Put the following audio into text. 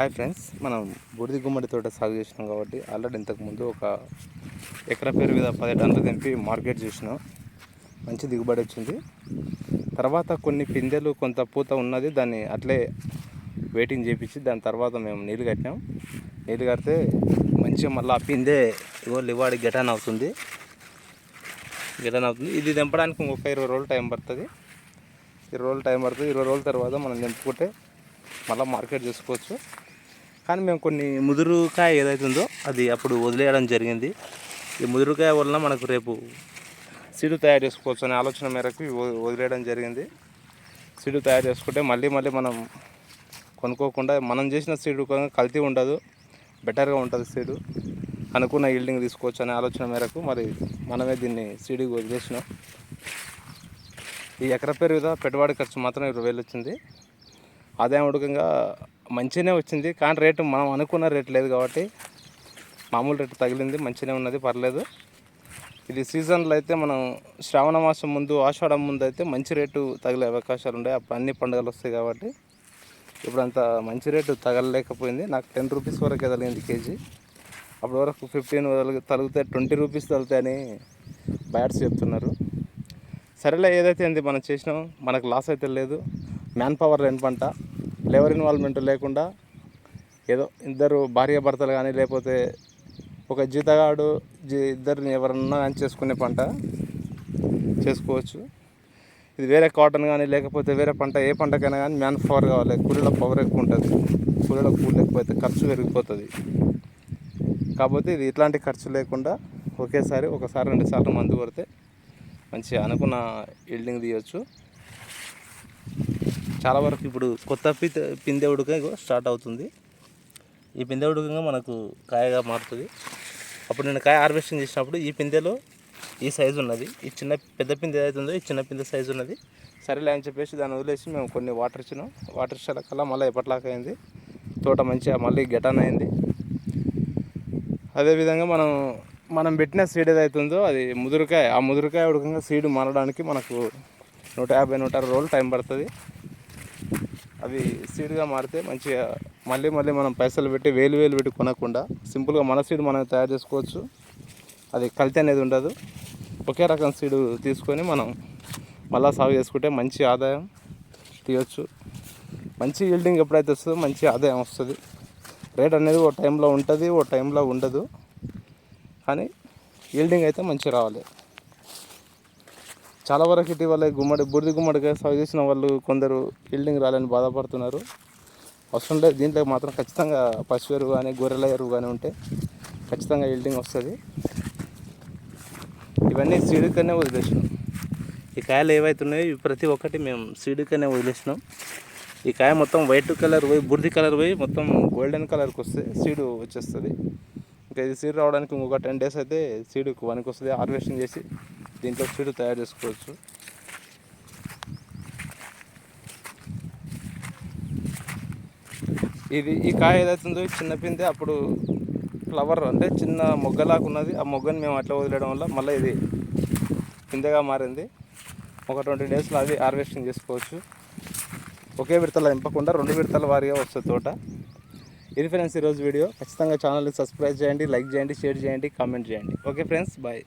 Hi friends మనం బూడిది గుమ్మడి తోట సాగు చేసినాం కాబట్టి ఆల్రెడీ ఇంతకుముందు ఒక ఎకరా పేరు మీద పది టన్నులు తెంపి మార్కెట్ చేసినాం. మంచి దిగుబడి వచ్చింది. తర్వాత కొన్ని పిందెలు కొంత పూత ఉన్నది దాన్ని అట్లే వెయిటింగ్ చేపించి దాని తర్వాత మేము నీళ్ళు కట్టినాం. నీళ్ళు కడితే మంచిగా మళ్ళీ ఆ పిందె ఇగో లివాడి గెటాన్ అవుతుంది. గెటాన్ అవుతుంది. ఇది తెంపడానికి ఇంకొక ఇరవై రోజులు టైం పడుతుంది. ఇరవై రోజులు టైం పడుతుంది. ఇరవై రోజుల తర్వాత మనం తెంపుకుంటే మళ్ళీ మార్కెట్ చేసుకోవచ్చు. కానీ మేము కొన్ని ముదురుకాయ ఏదైతుందో అది అప్పుడు వదిలేయడం జరిగింది. ఈ ముదురుకాయ వలన మనకు రేపు సీడు తయారు చేసుకోవచ్చు అనే ఆలోచన మేరకు వదిలేయడం జరిగింది. సీడు తయారు చేసుకుంటే మళ్ళీ మళ్ళీ మనం కొనుక్కోకుండా మనం చేసిన సీడు కల్తీ ఉండదు బెటర్గా ఉంటుంది సీడు. అనుకున్న ఈల్డింగ్ తీసుకోవచ్చు అనే ఆలోచన మేరకు మరి మనమే దీన్ని సీడు వదిలేసినాం. ఈ ఎకర పేరు మీద పెట్టుబడి ఖర్చు మాత్రం ఇరవై వేలు వచ్చింది. ఆదాయం ఉడకంగా మంచిగానే వచ్చింది. కానీ రేటు మనం అనుకున్న రేటు లేదు కాబట్టి మామూలు రేటు తగిలింది మంచిగానే ఉన్నది పర్లేదు. ఇది సీజన్లో అయితే మనం శ్రావణ మాసం ముందు ఆషాఢం ముందు అయితే మంచి రేటు తగిలే అవకాశాలు ఉన్నాయి అప్పుడు అన్ని పండుగలు వస్తాయి కాబట్టి ఇప్పుడు అంత మంచి రేటు తగలలేకపోయింది. నాకు టెన్ రూపీస్ వరకే తగిలింది కేజీ. అప్పటి వరకు ఫిఫ్టీన్ తగిలితే ట్వంటీ రూపీస్ తగులుతాయని బ్యాట్స్ చెప్తున్నారు. సరేలే ఏదైతే ఏంది మనం చేసినాం మనకు లాస్ అయితే లేదు. మ్యాన్ పవర్ లేని పంట లేబర్ ఇన్వాల్వ్మెంట్ లేకుండా ఏదో ఇద్దరు భార్య భర్తలు కానీ లేకపోతే ఒక జీతగాడు జీ ఇద్దరిని ఎవరన్నా కానీ చేసుకునే పంట చేసుకోవచ్చు. ఇది వేరే కాటన్ కానీ లేకపోతే వేరే పంట ఏ పంటకైనా కానీ మ్యాన్ పవర్ కావాలి. కూలీల పవర్ ఎక్కువ ఉంటుంది. కూలీల కూలి లేకపోతే ఖర్చు పెరిగిపోతుంది. కాకపోతే ఇది ఇట్లాంటి ఖర్చు లేకుండా ఒకేసారి ఒకసారి రెండు సార్లు మందు కొడితే మంచి అనుకున్న ఇల్డింగ్ తీయవచ్చు చాలా వరకు ఇప్పుడు కొత్త పిత పిందె ఉడక స్టార్ట్ అవుతుంది. ఈ పిందె ఉడకంగా మనకు కాయగా మారుతుంది. అప్పుడు నేను కాయ హార్వెస్టింగ్ చేసినప్పుడు ఈ పిందెలో ఈ సైజు ఉన్నది. ఈ చిన్న పెద్ద పిందె ఏదైతుందో ఈ చిన్న పిందె సైజు ఉన్నది. సరేలే అని చెప్పేసి దాన్ని వదిలేసి మేము కొన్ని వాటర్ ఇచ్చినాం. వాటర్ ఇచ్చిన కల్లా మళ్ళీ ఎప్పటిలాగా అయింది. తోట మంచిగా మళ్ళీ గెటాన్ అయింది. అదేవిధంగా మనం మనం పెట్టిన సీడ్ ఏదైతుందో అది ముదురుకాయ. ఆ ముదురుకాయ ఉడకంగా సీడ్ మారడానికి మనకు నూట యాభై నూట అరవై రోజులు టైం పడుతుంది. అవి సీడ్గా మారితే మంచిగా మళ్ళీ మళ్ళీ మనం పైసలు పెట్టి వేలు వేలు పెట్టి కొనకుండా సింపుల్గా మన సీడ్ మనం తయారు చేసుకోవచ్చు. అది కల్తీ అనేది ఉండదు. ఒకే రకం సీడ్ తీసుకొని మనం మళ్ళీ సాగు చేసుకుంటే మంచి ఆదాయం తీయవచ్చు మంచి ఈల్డింగ్ ఎప్పుడైతే వస్తుందో మంచి ఆదాయం వస్తుంది. రేట్ అనేది ఓ టైంలో ఉంటుంది ఓ టైంలో ఉండదు. కానీ ఈల్డింగ్ అయితే మంచిగా రావాలి. చాలా వరకు ఇటీవల గుమ్మడి బుడిది గుమ్మడికాయ సాగు చేసిన వాళ్ళు కొందరు బిల్డింగ్ రాలని బాధపడుతున్నారు. అవసరం లేదు దీంట్లో మాత్రం ఖచ్చితంగా పశువు ఎరువు కానీ గొర్రెల ఎరువు కానీ ఉంటే ఖచ్చితంగా బిల్డింగ్ వస్తుంది. ఇవన్నీ సీడుకనే వదిలేసినాం. ఈ కాయలు ఏవైతున్నాయో ప్రతి ఒక్కటి మేము సీడుకనే వదిలేసినాం. ఈ కాయ మొత్తం వైట్ కలర్ పోయి బుర్ది కలర్ పోయి మొత్తం గోల్డెన్ కలర్కి వస్తే సీడు వచ్చేస్తుంది. ఇంకా ఇది సీడ్ రావడానికి ఇంకొక టెన్ డేస్ అయితే సీడుకు వనికి వస్తుంది హార్వెస్టింగ్ చేసి దీంట్లో సీడు తయారు చేసుకోవచ్చు. ఇది ఈ కాయ ఏదైతుందో ఈ చిన్న అప్పుడు ఫ్లవర్ అంటే చిన్న మొగ్గలాగా ఉన్నది. ఆ మొగ్గని మేము అట్లా వదిలేయడం వల్ల మళ్ళీ ఇది పిందెగా మారింది. ఒక ట్వంటీ డేస్లో అది హార్వెస్టింగ్ చేసుకోవచ్చు. ఒకే విడతలు నింపకుండా రెండు విడతల వారీగా వస్తుంది తోట. ఇది ఫ్రెండ్స్ ఈరోజు వీడియో. ఖచ్చితంగా ఛానల్ని సబ్స్క్రైబ్ చేయండి లైక్ చేయండి షేర్ చేయండి కామెంట్ చేయండి. Okay friends bye.